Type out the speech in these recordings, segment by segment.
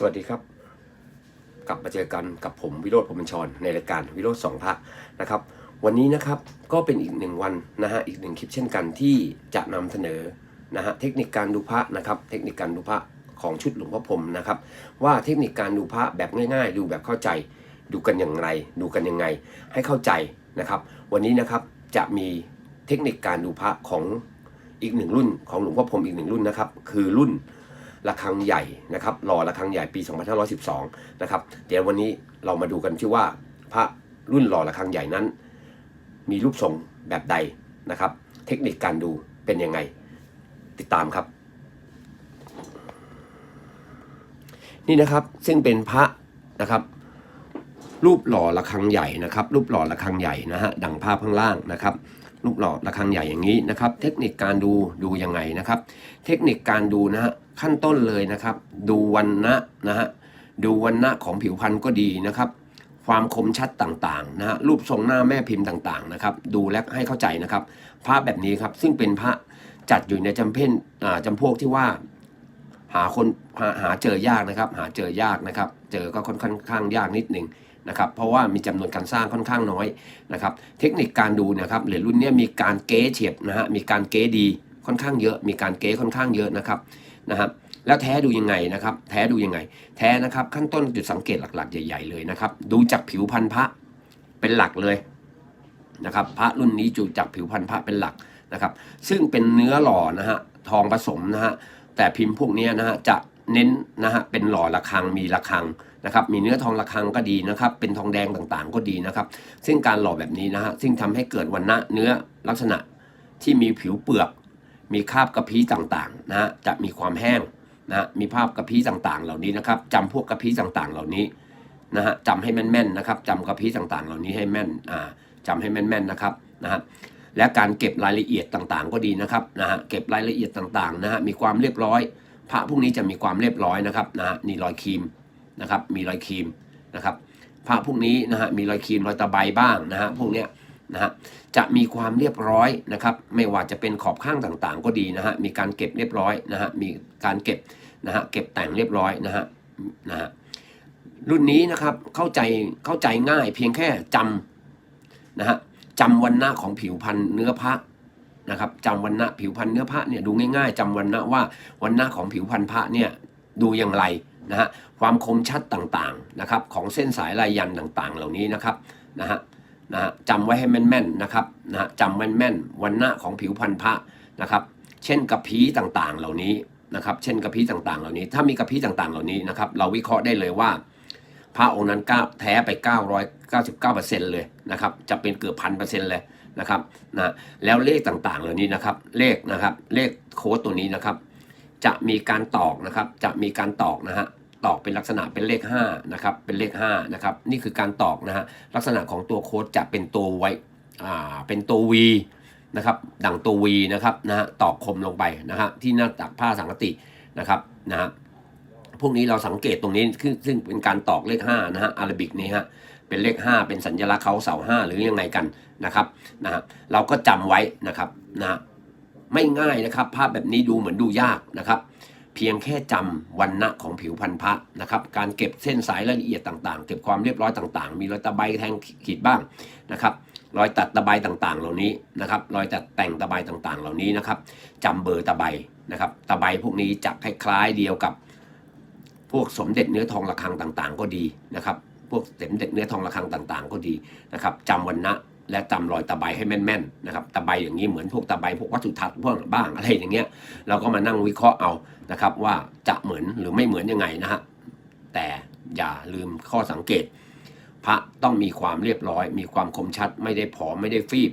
สวัสดีครับ กลับมาเจอกันกับผมวิโรธพรหมญชรในรายการวิโรธสองพระนะครับ วันนี้นะครับก็เป็นอีกหนึ่งวันนะฮะอีกหนึ่งคลิปเช่นกันที่จะนำเสนอนะฮะเทคนิคการดูพระนะครับเทคนิคการดูพระของชุดหลวงพ่อพรมนะครับว่าเทคนิคการดูพระแบบง่าย ๆ ดูแบบเข้าใจดูกันอย่างไร ดูกันยังไง ให้เข้าใจนะครับ วันนี้นะครับจะมีเทคนิคการดูพระของอีกหนึ่งรุ่นของหลวงพ่อพรมอีกหนึ่งรุ่นนะครับคือรุ่น ระฆังใหญ่นะครับหล่อระฆังใหญ่ปี 2512 นะครับ เดี๋ยววันนี้เรามาดูกันที่ว่าพระรุ่นหล่อระฆังใหญ่นั้น มีรูปทรงแบบใดนะครับ เทคนิคการดูเป็นยังไง ติดตามครับ นี่นะครับซึ่งเป็นพระนะครับ รูปหล่อระฆังใหญ่นะครับ รูปหล่อระฆังใหญ่นะฮะดังภาพข้างล่างนะครับรูปหล่อระฆังใหญ่อย่างนี้นะครับ เทคนิคการดูดูยังไงนะครับ เทคนิคการดูนะฮะ ขั้นต้นเลยนะครับ ดูวันนะนะฮะดูวันนะของผิวพรรณก็ดีนะครับ ความคมชัดต่างๆนะฮะรูปทรงหน้าแม่พิมพ์ต่างๆนะครับ ดูและให้เข้าใจนะครับพระแบบนี้ครับซึ่งเป็นพระจัดอยู่ในจำเพนอ่าจำพวกที่ว่าหาคนหาหาเจอยากนะครับ หาเจอยากนะครับ เจอก็ค่อนข้างยากนิดหนึ่งนะครับเพราะว่ามีจำนวนการสร้างค่อนข้างน้อยนะครับ เทคนิคการดูนะครับเหรียญรุ่นนี้มีการเก๊เฉียบนะฮะมีการเก๊ดีค่อนข้างเยอะ มีการเก๊ค่อนข้างเยอะนะครับ นะครับแล้วแท้ดูยังไงนะครับ แท้ดูยังไง แท้นะครับ ขั้นต้นจุดสังเกตหลักๆ ใหญ่ ๆเลยนะครับ ดูจากผิวพันธุ์พระเป็นหลักเลยนะครับ พระรุ่นนี้จูจากผิวพันธุ์พระเป็นหลักนะครับ ซึ่งเป็นเนื้อหล่อนะฮะทองผสมนะฮะแต่พิมพ์พวกนี้นะฮะจะเน้นนะฮะเป็นหล่อระฆังมีระฆังนะครับ มีเนื้อทองระฆังก็ดีนะครับ เป็นทองแดงต่างๆก็ดีนะครับ ซึ่งการหล่อแบบนี้นะฮะซึ่งทำให้เกิดวันณะเนื้อลักษณะที่มีผิวเปลือก มีคราบกระพี้ต่างๆนะจะมีความแห้งนะฮะมีภาพกระพี้ต่างๆ เหล่านี้นะครับจำพวกกระพี้ต่างๆ เหล่านี้นะฮะจำให้แม่นๆนะครับจำกระพี้ต่างๆ เหล่านี้ให้แม่นอ่าจำให้แม่นๆนะครับนะฮะและการเก็บรายละเอียดต่างๆ ก็ดีนะครับนะฮะเก็บรายละเอียดต่างๆนะฮะมีความเรียบร้อย พระพวกนี้จะมีความเรียบร้อยนะครับนะฮะนี่รอยครีมนะครับมีรอยครีมนะครับพระพวกนี้นะฮะมีรอยครีมรอยตะไบบ้างนะฮะพวกเนี้ย นะฮะจะมีความเรียบร้อยนะครับ ไม่ว่าจะเป็นขอบข้างต่างๆ ก็ดีนะฮะมีการเก็บเรียบร้อยนะฮะมีการเก็บนะฮะเก็บแต่งเรียบร้อยนะฮะนะฮะรุ่นนี้นะครับเข้าใจเข้าใจง่ายเพียงแค่จำนะฮะจำวันหน้าของผิวพันธุ์เนื้อพระนะครับจำวันหน้าผิวพันธุ์เนื้อพระเนี่ยดูง่ายๆจำวันหน้าว่าวันหน้าของผิวพันธุ์พระเนี่ยดูอย่างไรนะฮะความคมชัดต่างๆนะครับของเส้นสายลายยันต์ต่างๆ เหล่านี้นะครับนะฮะ นะฮะจำไว้ให้แม่นๆนะครับนะฮะจำแม่นๆวันหน้าของผิวพันธุ์พระนะครับ เช่นกระพี้ต่างๆเหล่านี้นะครับ เช่นกระพี้ต่างๆ เหล่านี้ ถ้ามีกระพี้ต่างๆ เหล่านี้นะครับ เราวิเคราะห์ได้เลยว่า พระองค์นั้นก้าแท้ไป 999%เลยนะครับ จะเป็นเกือบพันเปอร์เซ็นต์เลยนะครับนะแล้วเลขต่างๆ เหล่านี้นะครับ เลขนะครับ เลขโค้ดตัวนี้นะครับ จะมีการตอกนะครับ จะมีการตอกนะฮะ ตอกเป็นลักษณะเป็นเลข5นะครับเป็นเลข5นะครับนี่คือการตอกนะฮะลักษณะของตัวโค้ดจะเป็นตัวไว้อ่าเป็นตัว V นะครับดังตัว V นะครับนะฮะตอกคมลงไปนะฮะที่หน้าตักผ้าสังกตินะครับนะฮะพวกนี้เราสังเกตตรงนี้คือซึ่งเป็นการตอกเลข5นะฮะอาราบิกนี่ฮะเป็นเลข 5 เป็นสัญลักษณ์เขาเสาห้าหรือยังไงกันนะครับนะฮะเราก็จำไว้นะครับนะฮะไม่ง่ายนะครับ ภาพแบบนี้ดูเหมือนดูยากนะครับ เพียงแค่จำวันณะของผิวพันธุ์พระนะครับ การเก็บเส้นสายรายละเอียดต่างๆ เก็บความเรียบร้อยต่างๆ มีรอยตะไบแทงขีดบ้างนะครับ รอยตัดตะไบต่างๆ เหล่านี้นะครับ รอยตัดแต่งตะไบต่างๆ เหล่านี้นะครับจำเบอร์ตะไบนะครับ ตะไบพวกนี้จะคล้ายๆเดียวกับ พวกสมเด็จเนื้อทองระฆังต่างๆ ก็ดีนะครับ พวกสมเด็จเนื้อทองระฆังต่างๆ ก็ดีนะครับจำวันนะ และจำรอยตะไบให้แม่นๆนะครับตะไบอย่างนี้เหมือนพวกตะไบพวกวัตถุทัศน์พวกบ้างอะไรอย่างเงี้ยเราก็มานั่งวิเคราะห์เอานะครับ ว่าจะเหมือนหรือไม่เหมือนยังไงนะฮะแต่อย่าลืมข้อสังเกต พระต้องมีความเรียบร้อย มีความคมชัดไม่ได้ผอมไม่ได้ฟีบ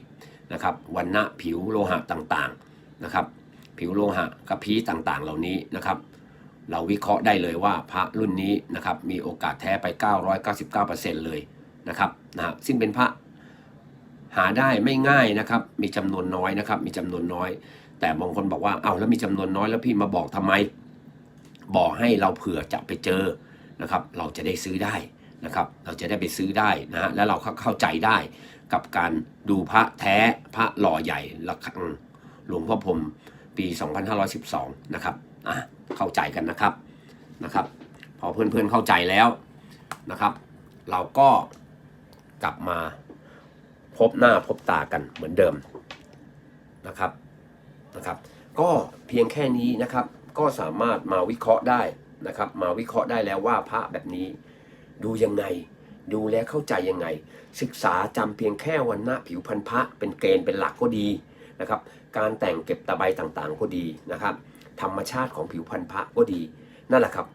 นะครับวันณะผิวโลหะต่างๆนะครับ ผิวโลหะกระพี้ต่างๆ เหล่านี้นะครับ เราวิเคราะห์ได้เลยว่าพระรุ่นนี้นะครับมีโอกาสแท้ไป 999%เลยนะครับนะฮะซึ่งเป็นพระ หาได้ไม่ง่ายนะครับ มีจำนวนน้อยนะครับ มีจำนวนน้อย แต่บางคนบอกว่าเอาแล้วมีจำนวนน้อยแล้วพี่มาบอกทำไม บอกให้เราเผื่อจะไปเจอนะครับ เราจะได้ซื้อได้นะครับ เราจะได้ไปซื้อได้นะฮะแล้วเราเข้าใจได้กับการดูพระแท้พระหล่อใหญ่ระฆังหลวงพ่อพรมปี 2512 นะครับอะเข้าใจกันนะครับนะครับ พอเพื่อนๆเข้าใจแล้วนะครับ เราก็กลับมา พบหน้าพบตากันเหมือนเดิมนะครับนะครับก็เพียงแค่นี้นะครับก็สามารถมาวิเคราะห์ได้นะครับ มาวิเคราะห์ได้แล้วว่าพระแบบนี้ดูยังไง ดูแลเข้าใจยังไง ศึกษาจำเพียงแค่วันหน้าผิวพันธุ์พระเป็นเกณฑ์เป็นหลักก็ดีนะครับ การแต่งเก็บตะไบต่างๆก็ดีนะครับ ธรรมชาติของผิวพันธุ์พระก็ดี นั่นแหละครับ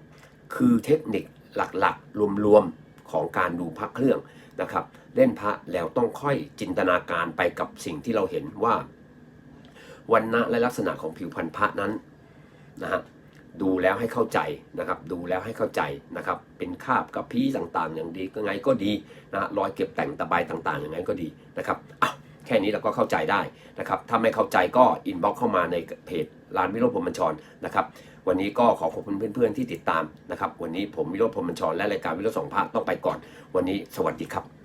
คือเทคนิคหลักๆรวมๆของการดูพระเครื่อง นะครับ เล่นพระแล้วต้องค่อยจินตนาการไปกับสิ่งที่เราเห็นว่าวันณะและลักษณะของผิวพันธุ์พระนั้นนะฮะดูแล้วให้เข้าใจนะครับ ดูแล้วให้เข้าใจนะครับ เป็นคาบกระพี้ต่างๆ อย่างดีก็ไงก็ดีนะรอยเก็บแต่งตะไบต่างๆ อย่างไงก็ดีนะครับอ้าว ค่นี้เราก็เข้าใจได้นะครับ ถ้าไม่เข้าใจก็อินบ็อกเข้ามาในเพจร้านวิโรจน์พรมัญชรนะครับ วันนี้ก็ขอขอบคุณเพื่อนๆที่ติดตามนะครับ วันนี้ผมวิโรจน์พรมัญชรและรายการวิโรจน์สองภาคต้องไปก่อน วันนี้สวัสดีครับ